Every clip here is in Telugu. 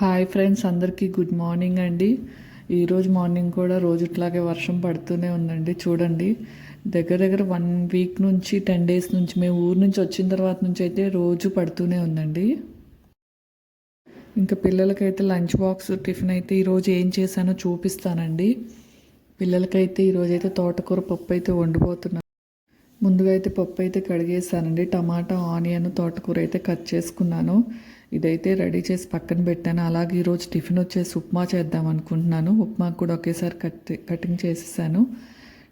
హాయ్ ఫ్రెండ్స్ అందరికీ గుడ్ మార్నింగ్ అండి. ఈరోజు మార్నింగ్ కూడా రోజుట్లాగే వర్షం పడుతూనే ఉందండి. చూడండి దగ్గర దగ్గర వన్ వీక్ నుంచి టెన్ డేస్ నుంచి మేము ఊరు నుంచి వచ్చిన తర్వాత నుంచి అయితే రోజు పడుతూనే ఉందండి. ఇంకా పిల్లలకైతే లంచ్ బాక్స్ టిఫిన్ అయితే ఈరోజు ఏం చేశానో చూపిస్తానండి. పిల్లలకైతే ఈరోజు అయితే తోటకూర పప్పు అయితే వండిపోతున్నాను ముందుగా అయితే పప్పు అయితే కడిగేసానండి టమాటా ఆనియన్ తోటకూర అయితే కట్ చేసుకున్నాను. ఇదైతే రెడీ చేసి పక్కన పెట్టాను. అలాగే ఈరోజు టిఫిన్ వచ్చేసి ఉప్మా చేద్దాం అనుకుంటున్నాను. ఉప్మా కూడా ఒకేసారి కట్ కటింగ్ చేసేసాను.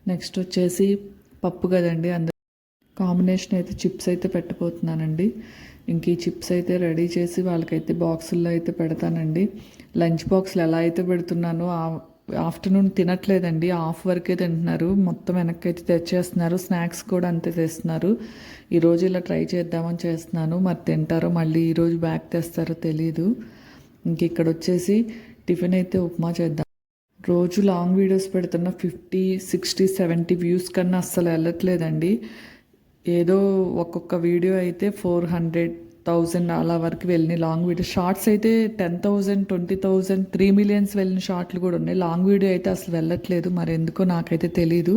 నెక్స్ట్ వచ్చేసి పప్పు కదండి. అందరు కాంబినేషన్ అయితే చిప్స్ అయితే పెట్టబోతున్నానండి. ఇంక ఈ చిప్స్ అయితే రెడీ చేసి వాళ్ళకైతే బాక్సుల్లో అయితే పెడతానండి. లంచ్ బాక్స్లు ఎలా అయితే పెడుతున్నానో ఆ- ఆఫ్టర్నూన్ తినట్లేదండి హాఫ్ వరకే తింటున్నారు. మొత్తం వెనక్కి అయితే తెచ్చేస్తున్నారు స్నాక్స్ కూడా అంతే తెస్తున్నారు. ఈరోజు ఇలా ట్రై చేద్దామని చేస్తున్నాను. మరి తింటారో మళ్ళీ ఈరోజు బ్యాక్ తెస్తారో తెలీదు. ఇంక ఇక్కడ వచ్చేసి టిఫిన్ అయితే ఉప్మా చేద్దాం. రోజు లాంగ్ వీడియోస్ పెడుతున్న ఫిఫ్టీ సిక్స్టీ సెవెంటీ వ్యూస్ కన్నా అస్సలు వెళ్ళట్లేదండి. ఏదో ఒక్కొక్క వీడియో అయితే ఫోర్ హండ్రెడ్ థౌజండ్ అలా వరకు వెళ్ళినాయి లాంగ్ వీడియో షార్ట్స్ అయితే ten thousand twenty thousand three millions వెళ్ళిన షార్ట్లు కూడా ఉన్నాయి. లాంగ్ వీడియో అయితే అసలు వెళ్ళట్లేదు. మరి ఎందుకో నాకైతే తెలీదు.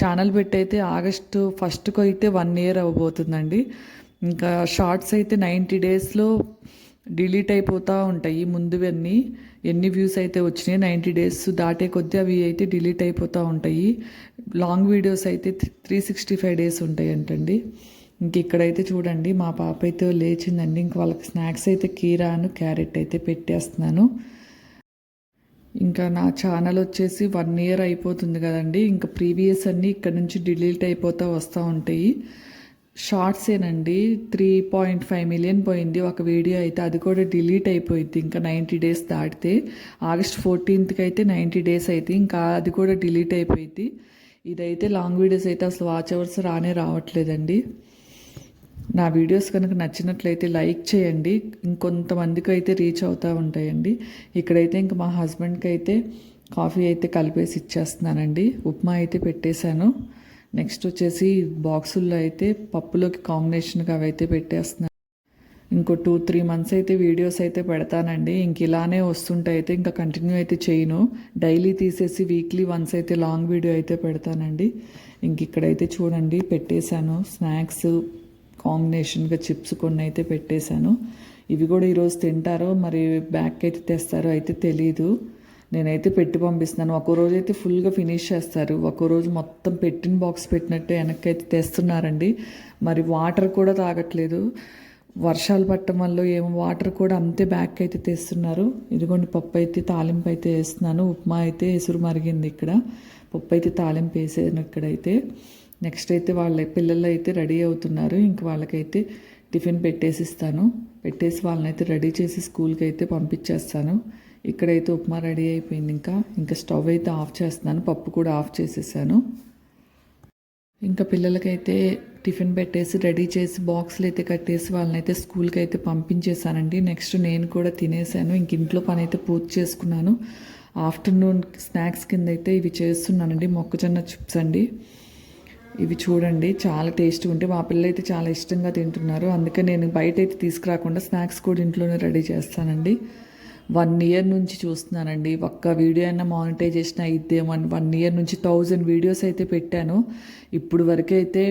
ఛానల్ పెట్టి అయితే ఆగస్టు ఫస్ట్కి అయితే వన్ ఇయర్ అవ్వబోతుందండి. ఇంకా షార్ట్స్ అయితే నైంటీ డేస్లో డిలీట్ అయిపోతూ ఉంటాయి. ముందువన్నీ ఎన్ని వ్యూస్ అయితే వచ్చినాయి నైంటీ డేస్ దాటే కొద్దీ అవి అయితే డిలీట్ అయిపోతూ ఉంటాయి. లాంగ్ వీడియోస్ అయితే త్రీ సిక్స్టీ ఫైవ్ డేస్ ఉంటాయి అంటండి ఇంక ఇక్కడైతే చూడండి మా పాప అయితే లేచిందండి. ఇంక వాళ్ళకి స్నాక్స్ అయితే కీరాను క్యారెట్ అయితే పెట్టేస్తున్నాను. ఇంకా నా ఛానల్ వచ్చేసి వన్ ఇయర్ అయిపోతుంది కదండి. ఇంకా ప్రీవియస్ అన్నీ ఇక్కడ నుంచి డిలీట్ అయిపోతూ వస్తూ ఉంటాయి. షార్ట్సేనండి త్రీ పాయింట్ ఫైవ్ మిలియన్ పోయింది. ఒక వీడియో అయితే అది కూడా డిలీట్ అయిపోయింది. ఇంకా నైంటీ డేస్ దాటితే ఆగస్ట్ ఫోర్టీన్త్కి అయితే నైంటీ డేస్ అయితే ఇంకా అది కూడా డిలీట్ అయిపోయింది. ఇదైతే లాంగ్ వీడియోస్ అయితే అసలు వాచ్ అవర్స్ రానే రావట్లేదండి. నా వీడియోస్ కనుక నచ్చినట్లయితే లైక్ చేయండి. ఇంకొంతమందికి అయితే రీచ్ అవుతూ ఉంటాయండి. ఇక్కడైతే ఇంక మా హస్బెండ్కి అయితే కాఫీ అయితే కలిపేసి ఇచ్చేస్తున్నానండి. ఉప్మా అయితే పెట్టేశాను. నెక్స్ట్ వచ్చేసి బాక్సుల్లో అయితే పప్పులోకి కాంబినేషన్గా అవి అయితే పెట్టేస్తున్నాను. ఇంకో టూ త్రీ మంత్స్ అయితే వీడియోస్ అయితే పెడతానండి. ఇంక ఇలానే వస్తుంటే అయితే ఇంకా కంటిన్యూ అయితే చేయను. డైలీ తీసేసి వీక్లీ వన్స్ అయితే లాంగ్ వీడియో అయితే పెడతానండి. ఇంక ఇక్కడైతే చూడండి పెట్టేశాను. స్నాక్స్ కాంబినేషన్గా చిప్స్ కొన్ని అయితే పెట్టేశాను. ఇవి కూడా ఈరోజు తింటారో మరి బ్యాక్ అయితే తెస్తారో అయితే తెలీదు. నేనైతే పెట్టి పంపిస్తున్నాను. ఒక్కో రోజు అయితే ఫుల్గా ఫినిష్ చేస్తారు. ఒక్కో రోజు మొత్తం పెట్టిన బాక్స్ పెట్టినట్టు వెనక్కి అయితే తెస్తున్నారండి. మరి వాటర్ కూడా తాగట్లేదు. వర్షాలు పట్టడం వల్ల ఏమో వాటర్ కూడా అంతే బ్యాక్ అయితే తెస్తున్నారు. ఇదిగోండి పప్పు అయితే తాలింపు అయితే వేస్తున్నాను. ఉప్మా అయితే ఎసురు మరిగింది ఇక్కడ. పప్పు అయితే తాలింపు వేసాను ఇక్కడైతే. నెక్స్ట్ అయితే వాళ్ళ పిల్లలు అయితే రెడీ అవుతున్నారు. ఇంక వాళ్ళకైతే టిఫిన్ పెట్టేసిస్తాను. పెట్టేసి వాళ్ళని అయితే రెడీ చేసి స్కూల్కి అయితే పంపించేస్తాను. ఇక్కడైతే ఉప్మా రెడీ అయిపోయింది ఇంకా. ఇంకా స్టవ్ అయితే ఆఫ్ చేస్తున్నాను. పప్పు కూడా ఆఫ్ చేసేసాను. ఇంకా పిల్లలకైతే టిఫిన్ పెట్టేసి రెడీ చేసి బాక్సులు అయితే కట్టేసి వాళ్ళనైతే స్కూల్కి అయితే పంపించేశానండి. నెక్స్ట్ నేను కూడా తినేసాను. ఇంక ఇంట్లో పని అయితే పూర్తి చేసుకున్నాను. ఆఫ్టర్నూన్ స్నాక్స్ కింద అయితే ఇవి చేస్తున్నానండి. మొక్కజొన్న చిప్స్ అండి. ఇవి చూడండి చాలా టేస్ట్గా ఉంటే మా పిల్లలు అయితే చాలా ఇష్టంగా తింటున్నారు. అందుకే నేను బయట అయితే తీసుకురాకుండా స్నాక్స్ కూడా ఇంట్లోనే రెడీ చేస్తానండి. వన్ ఇయర్ నుంచి చూస్తున్నానండి. ఒక్క వీడియో అయినా మానిటైజేషన్ అయితే వన్ వన్ ఇయర్ నుంచి థౌజండ్ వీడియోస్ అయితే పెట్టాను. ఇప్పుడు వరకు అయితే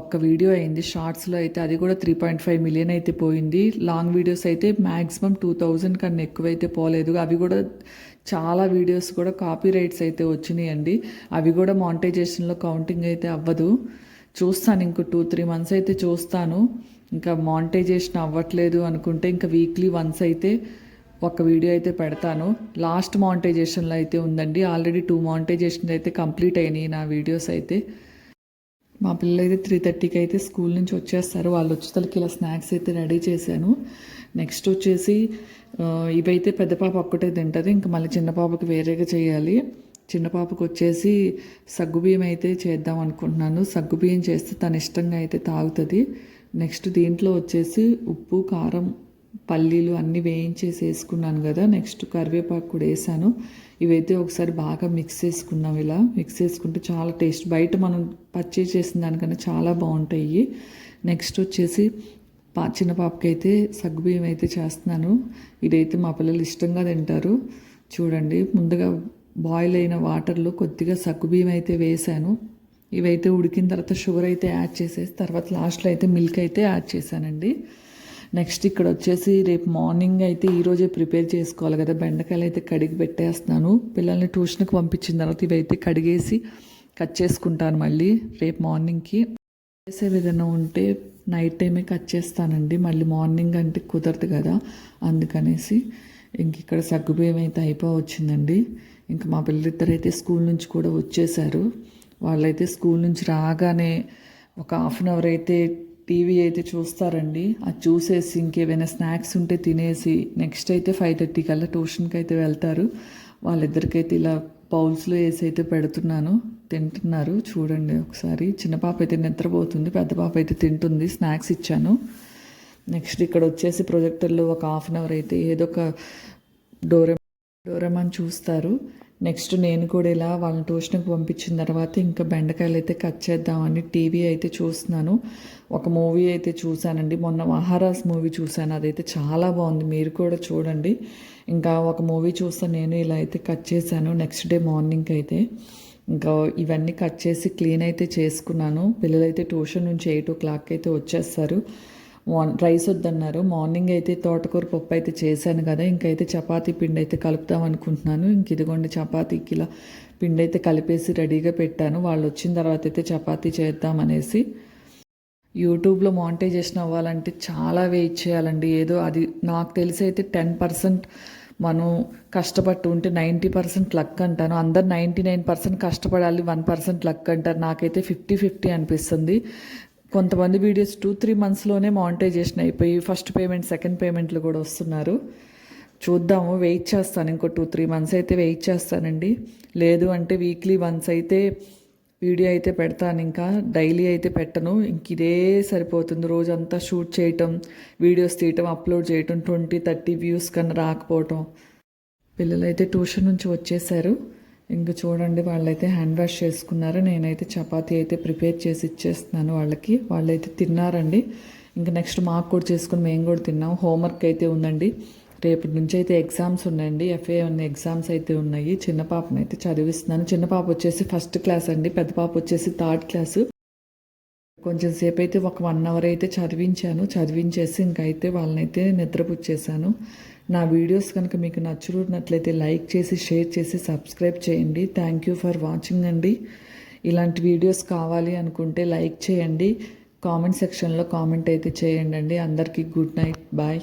ఒక్క వీడియో అయింది. షార్ట్స్లో అయితే అది కూడా త్రీ పాయింట్ ఫైవ్ మిలియన్ అయితే పోయింది. లాంగ్ వీడియోస్ అయితే మ్యాక్సిమం టూ థౌజండ్ కన్నా ఎక్కువైతే పోలేదు. అవి కూడా చాలా వీడియోస్ కూడా కాపీ రైట్స్ అయితే వచ్చినాయండి. అవి కూడా మానిటైజేషన్లో కౌంటింగ్ అయితే అవ్వదు. చూస్తాను ఇంకో టూ త్రీ మంత్స్ అయితే చూస్తాను. ఇంకా మానిటైజేషన్ అవ్వట్లేదు అనుకుంటే ఇంకా వీక్లీ వన్స్ అయితే ఒక వీడియో అయితే పెడతాను. లాస్ట్ మానిటైజేషన్లో అయితే ఉందండి. ఆల్రెడీ టూ మానిటైజేషన్ అయితే కంప్లీట్ అయినాయి నా వీడియోస్ అయితే. మా పిల్లలు అయితే త్రీ థర్టీకి అయితే స్కూల్ నుంచి వచ్చేస్తారు. వాళ్ళు వచ్చేతలకి ఇలా స్నాక్స్ అయితే రెడీ చేశాను. నెక్స్ట్ వచ్చేసి ఇవైతే పెద్ద పాప ఒక్కటే తింటుంది. ఇంకా మళ్ళీ చిన్న పాపకి వేరేగా చేయాలి. చిన్న పాపకు వచ్చేసి సగ్గుబియ్యం అయితే చేద్దాం అనుకుంటున్నాను. సగ్గుబియ్యం చేస్తే తన ఇష్టంగా అయితే తాగుతుంది. నెక్స్ట్ దీంట్లో వచ్చేసి ఉప్పు కారం పల్లీలు అన్నీ వేయించేసి వేసుకున్నాను కదా. నెక్స్ట్ కరివేపాకు కూడా వేసాను. ఇవైతే ఒకసారి బాగా మిక్స్ చేసుకున్నాం ఇలా. మిక్స్ చేసుకుంటే చాలా టేస్ట్. బయట మనం పర్చేజ్ చేసిన దానికన్నా చాలా బాగుంటాయి. నెక్స్ట్ వచ్చేసి పా చిన్న పాపకి అయితే సగ్గుబియ్యం అయితే చేస్తున్నాను. ఇదైతే మా పిల్లలు ఇష్టంగా తింటారు. చూడండి ముందుగా బాయిల్ అయిన వాటర్లో కొద్దిగా సగ్గుబియ్యం అయితే వేసాను. ఇవైతే ఉడికిన తర్వాత షుగర్ అయితే యాడ్ చేసేసి తర్వాత లాస్ట్లో అయితే మిల్క్ అయితే యాడ్ చేశానండి. నెక్స్ట్ ఇక్కడ వచ్చేసి రేపు మార్నింగ్ అయితే ఈరోజే ప్రిపేర్ చేసుకోవాలి కదా. బెండకాయలు అయితే కడిగి పెట్టేస్తున్నాను. పిల్లల్ని ట్యూషన్కి పంపించిన తర్వాత ఇవైతే కడిగేసి కట్ చేసుకుంటాను మళ్ళీ రేపు మార్నింగ్కి చేసే విధంగా ఉంటే నైట్ టైమే కట్ చేస్తానండి. మళ్ళీ మార్నింగ్ అంటే కుదరదు కదా. అందుకనేసి ఇంక ఇక్కడ సగ్గుబియ్యం అయితే అయిపో వచ్చిందండి ఇంకా మా పిల్లలిద్దరు అయితే స్కూల్ నుంచి కూడా వచ్చేసారు. వాళ్ళైతే స్కూల్ నుంచి రాగానే ఒక హాఫ్ అన్ అవర్ అయితే టీవీ అయితే చూస్తారండి. అది చూసేసి ఇంకేమైనా స్నాక్స్ ఉంటే తినేసి నెక్స్ట్ అయితే ఫైవ్ థర్టీ కల్లా ట్యూషన్కి అయితే వెళ్తారు. వాళ్ళిద్దరికైతే ఇలా బౌల్స్లో వేసి అయితే పెడుతున్నాను. తింటున్నారు. చూడండి ఒకసారి. చిన్న పాప అయితే నిద్రపోతుంది పెద్ద పాప అయితే తింటుంది. స్నాక్స్ ఇచ్చాను. నెక్స్ట్ ఇక్కడ వచ్చేసి ప్రొజెక్టర్లో ఒక హాఫ్ అన్ అవర్ అయితే ఏదో ఒక డోరే డోరేమాన్ చూస్తారు. నెక్స్ట్ నేను కూడా ఇలా వాళ్ళని ట్యూషన్కి పంపించిన తర్వాత ఇంకా బెండకాయలు అయితే కట్ చేద్దామని టీవీ అయితే చూస్తున్నాను. ఒక మూవీ అయితే చూశానండి. మొన్న మహారాజ్ మూవీ చూశాను. అదైతే చాలా బాగుంది. మీరు కూడా చూడండి. ఇంకా ఒక మూవీ చూస్తే నేను ఇలా అయితే కట్ చేశాను. నెక్స్ట్ డే మార్నింగ్ అయితే. ఇంకా ఇవన్నీ కట్ చేసి క్లీన్ అయితే చేసుకున్నాను. పిల్లలైతే ట్యూషన్ నుంచి ఎయిట్ ఓ క్లాక్ అయితే వచ్చేస్తారు. రైస్ వద్దన్నారు. మార్నింగ్ అయితే తోటకూర పప్పు అయితే చేశాను కదా ఇంకైతే చపాతీ పిండి అయితే కలుపుదాం అనుకుంటున్నాను. ఇంక ఇదిగోండి చపాతీకి ఇలా పిండి అయితే కలిపేసి రెడీగా పెట్టాను. వాళ్ళు వచ్చిన తర్వాత అయితే చపాతీ చేద్దామనేసి యూట్యూబ్లో మానిటైజేషన్ అవ్వాలంటే చాలా వెయిట్ చేయాలండి. ఏదో అది నాకు తెలిసి అయితే టెన్ పర్సెంట్ మనం కష్టపట్టు ఉంటే నైంటీ పర్సెంట్ లక్ అంటాను. అందరు నైంటీ నైన్ పర్సెంట్ కష్టపడాలి వన్ పర్సెంట్ లక్ అంటారు. నాకైతే ఫిఫ్టీ ఫిఫ్టీ అనిపిస్తుంది. కొంతమంది వీడియోస్ టూ త్రీ మంత్స్లోనే మానిటైజేషన్ అయిపోయి ఫస్ట్ పేమెంట్ సెకండ్ పేమెంట్లు కూడా వస్తున్నారు. చూద్దాము వెయిట్ చేస్తాను. ఇంకో టూ త్రీ మంత్స్ అయితే వెయిట్ చేస్తానండి. లేదు అంటే వీక్లీ వన్స్ అయితే వీడియో అయితే పెడతాను ఇంకా డైలీ అయితే పెట్టను. ఇంక ఇదే సరిపోతుంది. రోజంతా షూట్ చేయటం వీడియోస్ తీయటం అప్లోడ్ చేయటం ట్వంటీ థర్టీ వ్యూస్ కన్నా రాకపోవటం. పిల్లలైతే ట్యూషన్ నుంచి వచ్చేసారు. ఇంక చూడండి వాళ్ళైతే హ్యాండ్ వాష్ చేసుకున్నారు. నేనైతే చపాతీ అయితే ప్రిపేర్ చేసి ఇచ్చేస్తున్నాను వాళ్ళకి. వాళ్ళైతే తిన్నారండి. ఇంకా నెక్స్ట్ మాకు కూడా చేసుకుని మేము కూడా తిన్నాం. హోంవర్క్ అయితే ఉందండి. రేపటి నుంచి అయితే ఎగ్జామ్స్ ఉన్నాయండి. ఎఫ్ఏ ఉన్న ఎగ్జామ్స్ అయితే ఉన్నాయి. చిన్న పాపనైతే అయితే చదివిస్తున్నాను. చిన్న పాప వచ్చేసి ఫస్ట్ క్లాస్ అండి. పెద్ద పాప వచ్చేసి థర్డ్ క్లాసు. కొంచెం సేపు అయితే ఒక వన్ అవర్ అయితే చదివించాను. చదివించేసి ఇంకైతే వాళ్ళనైతే నిద్రపుచ్చేసాను. నా వీడియోస్ కనుక మీకు నచ్చున్నట్లయితే లైక్ చేసి షేర్ చేసి సబ్స్క్రైబ్ చేయండి. థ్యాంక్ యూ ఫర్ వాచింగ్ అండి. ఇలాంటి వీడియోస్ కావాలి అనుకుంటే లైక్ చేయండి. కామెంట్ సెక్షన్లో కామెంట్ అయితే చేయండి అండి అందరికీ గుడ్ నైట్. బాయ్